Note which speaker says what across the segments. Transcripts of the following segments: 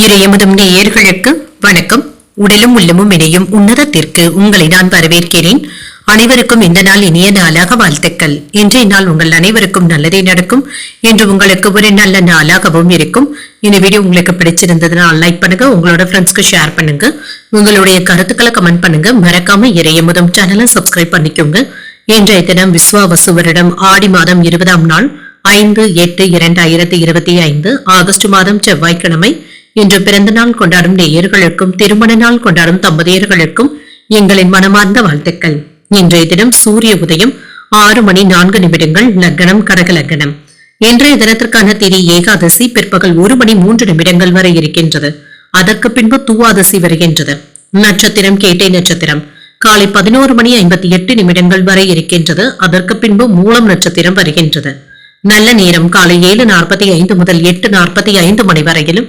Speaker 1: இறையமுதும் நேயர்களுக்கு வணக்கம். உடலும் உள்ளமும் இணையும் உன்னதத்திற்கு உங்களை நான் வரவேற்கிறேன். அனைவருக்கும் இந்த நாள் இனிய நாளாக வாழ்த்துக்கள். இன்றைய நாள் உங்கள் அனைவருக்கும் நல்லதே நடக்கும். என்று உங்களுக்கு ஒரு நல்ல நாளாகவும் இருக்கும். இந்த வீடியோ உங்களுக்கு பிடிச்சிருந்ததுன்னா லைக் பண்ணுங்க. உங்களோட ஃப்ரெண்ட்ஸ்க்கு ஷேர் பண்ணுங்க. உங்களுடைய கருத்துக்களை கமெண்ட் பண்ணுங்க. மறக்காம இறையமுதம் சேனலை சப்ஸ்கிரைப் பண்ணிக்கோங்க. இன்றைய தினம் விஸ்வாவசு வருடம். ஆடி மாதம் இருபதாம் நாள். ஐந்து எட்டு இரண்டாயிரத்தி இருபத்தி ஐந்து. ஆகஸ்ட் மாதம் செவ்வாய்க்கிழமை. இன்று பிறந்த நாள் கொண்டாடும் நேயர்களுக்கும் திருமண நாள் கொண்டாடும் தம்பதியர்களுக்கும் எங்களின் மனமார்ந்த வாழ்த்துக்கள். இன்றைய தினம் சூரிய உதயம் ஆறு மணி நான்கு நிமிடங்கள் லக்னம் கடக லக்னம். இன்றைய தினத்திற்கான திரி ஏகாதசி பிற்பகல் ஒரு மணி மூன்று நிமிடங்கள் வரை இருக்கின்றது. அதற்கு பின்பு தூவாதசி வருகின்றது. நட்சத்திரம் கேட்டை நட்சத்திரம். காலை பதினோரு மணி ஐம்பத்தி எட்டு நிமிடங்கள் வரை இருக்கின்றது. அதற்கு பின்பு மூலம் நட்சத்திரம் வருகின்றது. நல்ல நேரம் காலை ஏழு நாற்பத்தி ஐந்து முதல் எட்டு நாற்பத்தி ஐந்து மணி வரையிலும்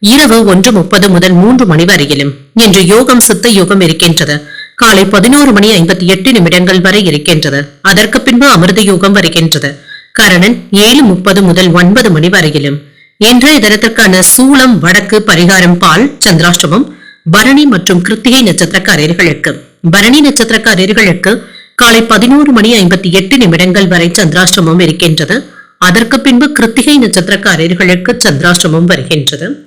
Speaker 1: இரவு ஒன்று முப்பது முதல் மூன்று மணி வரையிலும் இன்று யோகம் சித்த யோகம் இருக்கின்றது. காலை பதினோரு மணி ஐம்பத்தி எட்டு நிமிடங்கள் வரை இருக்கின்றது. அதற்கு பின்பு அமிர்த யோகம் வருகின்றது. கரணன் ஏழு முப்பது முதல் ஒன்பது மணி வரையிலும். இன்றைய தினத்திற்கான சூளம் வடக்கு பரிகாரம் பால் சந்திராஷ்டமம் பரணி மற்றும் கிருத்திகை நட்சத்திரக்காரர்களுக்கு. பரணி நட்சத்திரக்காரர்களுக்கு காலை பதினோரு மணி ஐம்பத்தி எட்டு நிமிடங்கள் வரை சந்திராஷ்டமம் இருக்கின்றது. அதற்கு பின்பு கிருத்திகை நட்சத்திரக்காரர்களுக்கு சந்திராஷ்டமம் வருகின்றது.